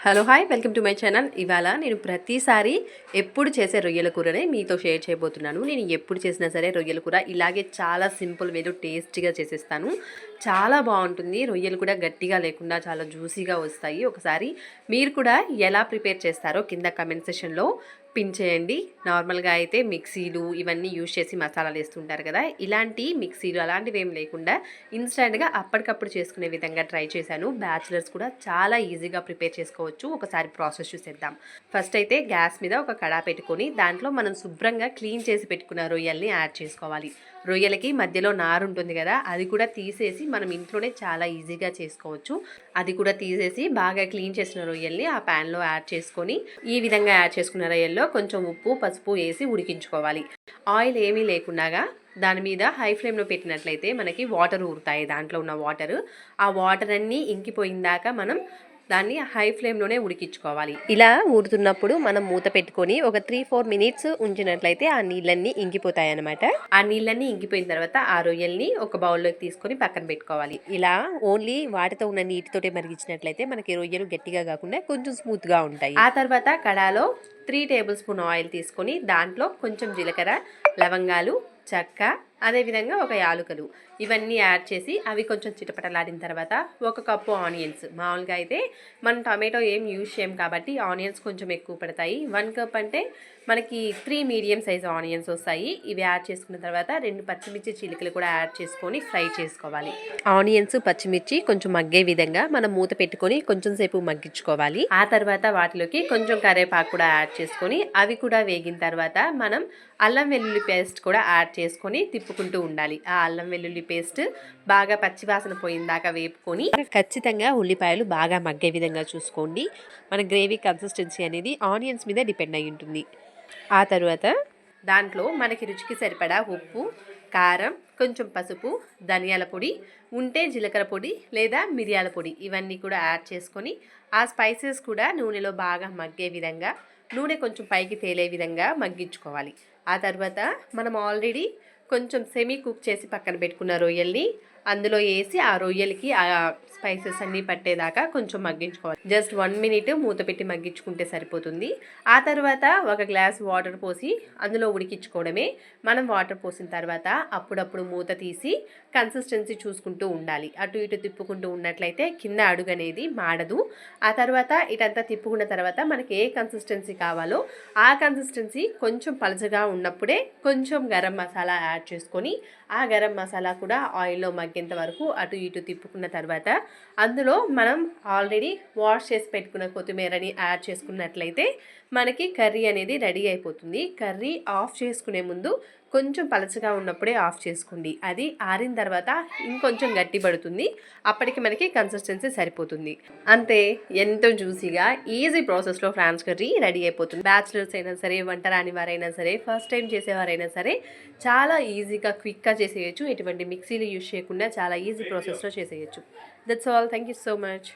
Hello hi. Welcome to my channel. ఇవాళ నేను ప్రతిసారి ఎప్పుడు చేసే రొయ్యల కూరనే మీతో షేర్ చేయబోతున్నాను. నేను ఎప్పుడు చేసినా సరే రొయ్యల కూర ఇలాగే చాలా సింపుల్ వేలో టేస్టీగా చేసేస్తాను. చాలా బాగుంటుంది. రొయ్యలు కూడా గట్టిగా లేకుండా చాలా జ్యూసీగా వస్తాయి. ఒకసారి మీరు కూడా ఎలా ప్రిపేర్ చేస్తారో కింద కమెంట్ సెషన్లో పిన్ చేయండి నార్మల్గా అయితే మిక్సీలు ఇవన్నీ యూజ్ చేసి మసాలాలు వేస్తుంటారు కదా ఇలాంటి మిక్సీలు అలాంటివి ఏం లేకుండా ఇన్స్టెంట్గా అప్పటికప్పుడు చేసుకునే విధంగా ట్రై చేశాను. బ్యాచిలర్స్ కూడా చాలా ఈజీగా ప్రిపేర్ చేసుకోవచ్చు. ఒకసారి ప్రాసెస్ చూసేద్దాం. ఫస్ట్ అయితే గ్యాస్ మీద ఒక కడా పెట్టుకొని దాంట్లో మనం శుభ్రంగా క్లీన్ చేసి పెట్టుకున్న రొయ్యల్ని యాడ్ చేసుకోవాలి. రొయ్యలకి మధ్యలో నారు ఉంటుంది కదా అది కూడా తీసేసి మనం ఇంట్లోనే చాలా ఈజీగా చేసుకోవచ్చు. అది కూడా తీసేసి బాగా క్లీన్ చేసిన రొయ్యల్ని ఆ ప్యాన్లో యాడ్ చేసుకొని ఈ విధంగా యాడ్ చేసుకున్న రొయ్యల్లో కొంచెం ఉప్పు పసుపు వేసి ఉడికించుకోవాలి. ఆయిల్ ఏమీ లేకుండాగా దాని మీద హై ఫ్లేమ్లో పెట్టినట్లయితే మనకి వాటర్ ఊరుతాయి. దాంట్లో ఉన్న వాటర్. ఆ వాటర్ అన్నీ ఇంకిపోయిందాక మనం దాన్ని హై ఫ్లేమ్లోనే ఉడికించుకోవాలి. ఇలా ఊరుతున్నప్పుడు మనం మూత పెట్టుకొని ఒక త్రీ ఫోర్ మినిట్స్ ఉంచినట్లయితే ఆ నీళ్ళన్నీ ఇంకిపోతాయి అనమాట ఆ నీళ్ళన్నీ ఇంకిపోయిన తర్వాత ఆ రొయ్యల్ని ఒక బౌల్లోకి తీసుకొని పక్కన పెట్టుకోవాలి. ఇలా ఓన్లీ వాటితో ఉన్న నీటితోటే మరిగించినట్లయితే మనకి రొయ్యలు గట్టిగా కాకుండా కొంచెం స్మూత్గా ఉంటాయి. ఆ తర్వాత కడాలో త్రీ టేబుల్ స్పూన్ ఆయిల్ తీసుకొని దాంట్లో కొంచెం జీలకర్ర లవంగాలు చెక్క అదేవిధంగా ఒక యాలుకలు. ఇవన్నీ యాడ్ చేసి అవి కొంచెం చిటపటలాడిన తర్వాత ఒక కప్పు ఆనియన్స్. మామూలుగా అయితే మనం టమాటో ఏం యూజ్ చేయం కాబట్టి ఆనియన్స్ కొంచెం ఎక్కువ పడతాయి. వన్ కప్ అంటే మనకి త్రీ మీడియం సైజ్ ఆనియన్స్ వస్తాయి. ఇవి యాడ్ చేసుకున్న తర్వాత రెండు పచ్చిమిర్చి చిలుకలు కూడా యాడ్ చేసుకొని ఫ్రై చేసుకోవాలి. ఆనియన్స్ పచ్చిమిర్చి కొంచెం మగ్గే విధంగా మనం మూత పెట్టుకొని కొంచెం సేపు మగ్గించుకోవాలి. ఆ తర్వాత వాటిలోకి కొంచెం కరేపాకు కూడా యాడ్ చేసుకొని అవి కూడా వేగిన తర్వాత మనం అల్లం వెల్లుల్లి పేస్ట్ కూడా యాడ్ చేసుకొని తిప్పుకుంటూ ఉండాలి. ఆ అల్లం వెల్లుల్లి పేస్ట్ బాగా పచ్చివాసన పోయిందాకా వేపుకొని ఖచ్చితంగా ఉల్లిపాయలు బాగా మగ్గే విధంగా చూసుకోండి. మన గ్రేవీ కన్సిస్టెన్సీ అనేది ఆనియన్స్ మీద డిపెండ్ అయి ఉంటుంది. ఆ తర్వాత దాంట్లో మనకి రుచికి సరిపడా ఉప్పు కారం కొంచెం పసుపు ధనియాల పొడి ఉంటే జీలకర్ర పొడి లేదా మిరియాల పొడి ఇవన్నీ కూడా యాడ్ చేసుకొని ఆ స్పైసెస్ కూడా నూనెలో బాగా మగ్గే విధంగా నూనె కొంచెం పైకి తేలే విధంగా మగ్గించుకోవాలి. ఆ తర్వాత మనం ఆల్రెడీ కొంచెం సెమీ కుక్ చేసి పక్కన పెట్టుకున్న రొయ్యల్ని అందులో వేసి ఆ రొయ్యలకి ఆ స్పైసెస్ అన్నీ పట్టేదాకా కొంచెం మగ్గించుకోవాలి. జస్ట్ వన్ మినిట్ మూత పెట్టి మగ్గించుకుంటే సరిపోతుంది. ఆ తర్వాత ఒక గ్లాస్ వాటర్ పోసి అందులో ఉడికించుకోవడమే. మనం వాటర్ పోసిన తర్వాత అప్పుడప్పుడు మూత తీసి కన్సిస్టెన్సీ చూసుకుంటూ ఉండాలి. అటు ఇటు తిప్పుకుంటూ ఉన్నట్లయితే కింద అడుగు అనేది మాడదు. ఆ తర్వాత ఇటంతా తిప్పుకున్న తర్వాత మనకి ఏ కన్సిస్టెన్సీ కావాలో ఆ కన్సిస్టెన్సీ కొంచెం పలచగా ఉన్నప్పుడే కొంచెం గరం మసాలా యాడ్ చేసుకొని ఆ గరం మసాలా కూడా ఆయిల్లో మగ్గేంత వరకు అటు ఇటు తిప్పుకున్న తర్వాత అందులో మనం ఆల్రెడీ వాష్ చేసి పెట్టుకున్న కొత్తిమీరని యాడ్ చేసుకున్నట్లయితే మనకి కర్రీ అనేది రెడీ అయిపోతుంది. కర్రీ ఆఫ్ చేసుకునే ముందు కొంచెం పలచగా ఉన్నప్పుడే ఆఫ్ చేసుకోండి. అది ఆరిన తర్వాత ఇంకొంచెం గట్టి పడుతుంది. అప్పటికి మనకి కన్సిస్టెన్సీ సరిపోతుంది. అంతే ఎంతో జ్యూసీగా ఈజీ ప్రాసెస్లో ఫ్రాన్స్ కర్రీ రెడీ అయిపోతుంది. బ్యాచిలర్స్ అయినా సరే వంట రాని వారైనా సరే ఫస్ట్ టైం చేసేవారైనా సరే చాలా ఈజీగా క్విక్గా చేసేయచ్చు. ఎటువంటి మిక్సీలు యూజ్ చేయకుండా చాలా ఈజీ ప్రాసెస్లో చేసేయచ్చు. That's all thank you so much